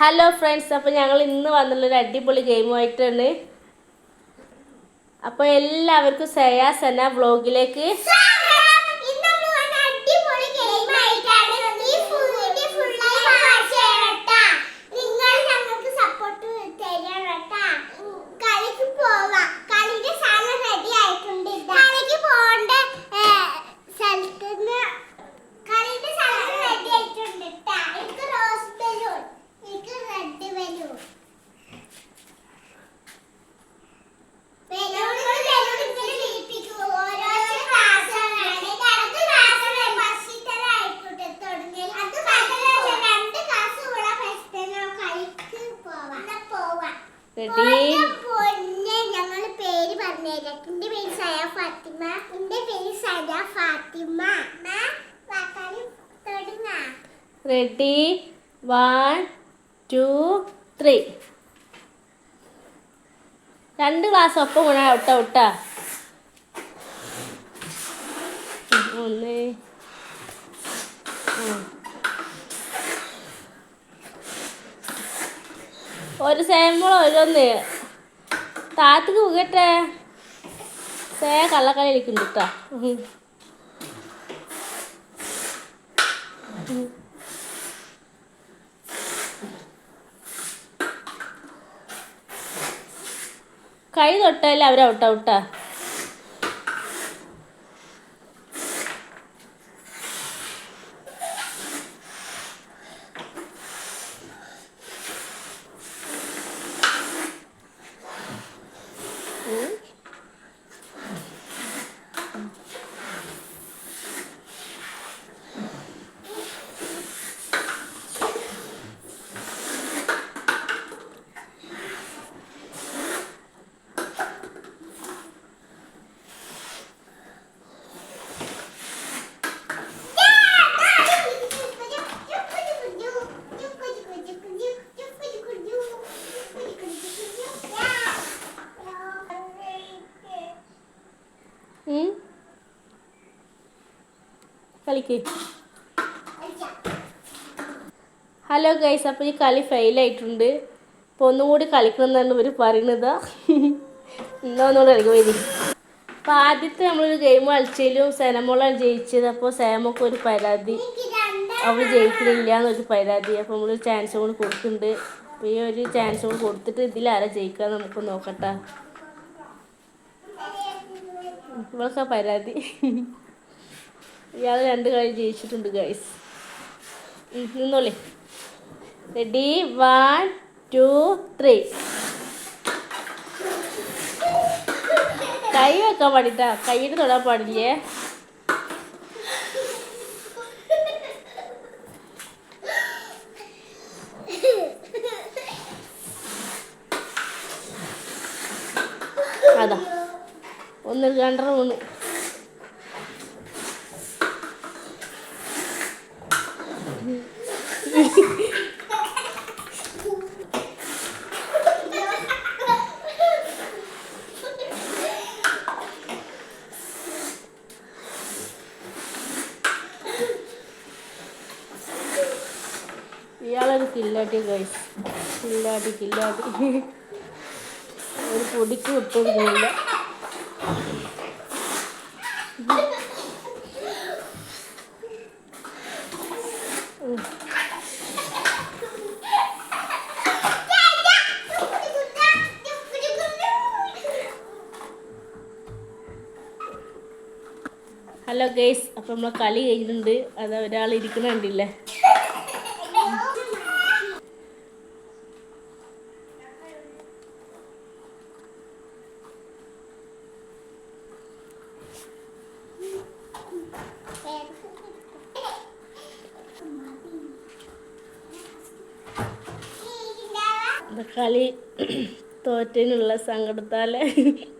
Hello friends അപ്പോൾ ഞങ്ങൾ ഇന്ന് വന്നുള്ളൊരു അടിപൊളി ഗെയിമുമായിട്ടാണ് അപ്പോൾ എല്ലാവർക്കും സയാസന വ്ളോഗിലേക്ക് ഞങ്ങൾ പേര് എന്റെ പേര് സയ ഫാത്തിമ. എന്റെ പേര് Saya Fathima ready one two three രണ്ട് ഗ്ലാസ് ഒപ്പം ഗുണ ഒട്ട ഒട്ട ഒന്ന്. ഉം. ഒരു സേമ്പോൾ ഓരോന്ന്. താത്തക്ക് പോകട്ടെ സേ കള്ളക്കളി കളിക്കുന്നുണ്ട് കേട്ടോ കൈ തൊട്ടാലേ അവർ ഔട്ട് ഔട്ടാ ഉം. കളിക്ക്. ഹലോ ഗൈസ് അപ്പോൾ ഈ കളി ഫെയിലായിട്ടുണ്ട് അപ്പോൾ ഒന്നുകൂടി കളിക്കണം എന്നാണ് ഇവർ പറയുന്നത് എന്നാ ഒന്നുകൂടി വരി അപ്പോൾ ആദ്യത്തെ നമ്മളൊരു ഗെയിം കളിച്ചതിലും സേനമോളാണ് ജയിച്ചത്. അപ്പോൾ സേമൊക്കെ ഒരു പരാതി. അവൾ ജയിക്കുന്നില്ല എന്നൊരു പരാതി. അപ്പോൾ നമ്മളൊരു ചാൻസ് കൂടി കൊടുക്കുന്നുണ്ട്. അപ്പോൾ ഈ ഒരു ചാൻസ് കൂടി കൊടുത്തിട്ട് ഇതിലാരാ ജയിക്കുക നമുക്ക് നോക്കട്ടെ. ഇവൾക്കാ പരാതി. ഇയാൾ രണ്ട് കളി ജയിച്ചിട്ടുണ്ട് ഗൈസ് നിന്നോളി. റെഡി വൺ ടു ത്രീ കൈ വെക്കാൻ പാടിട്ടാ. കൈയിട്ട് തൊടാൻ പാടില്ലേ? അതാ. ഒന്ന് രണ്ടര മൂന്ന്. ഇയാളൊരു കില്ലാട്ടി ഗൈസ് കില്ലാട്ടി കില്ലാട്ടി. ഒരു പൊടിക്ക് വിട്ടുകൊടുക്കുന്നില്ല. ഹലോ ഗൈസ് അപ്പം നമ്മളെ കളി കഴിഞ്ഞിട്ടുണ്ട്. അത് ഒരാൾ ഇരിക്കുന്നുണ്ടല്ലേ കളി. തോറ്റതിനുള്ള സങ്കടത്താൽ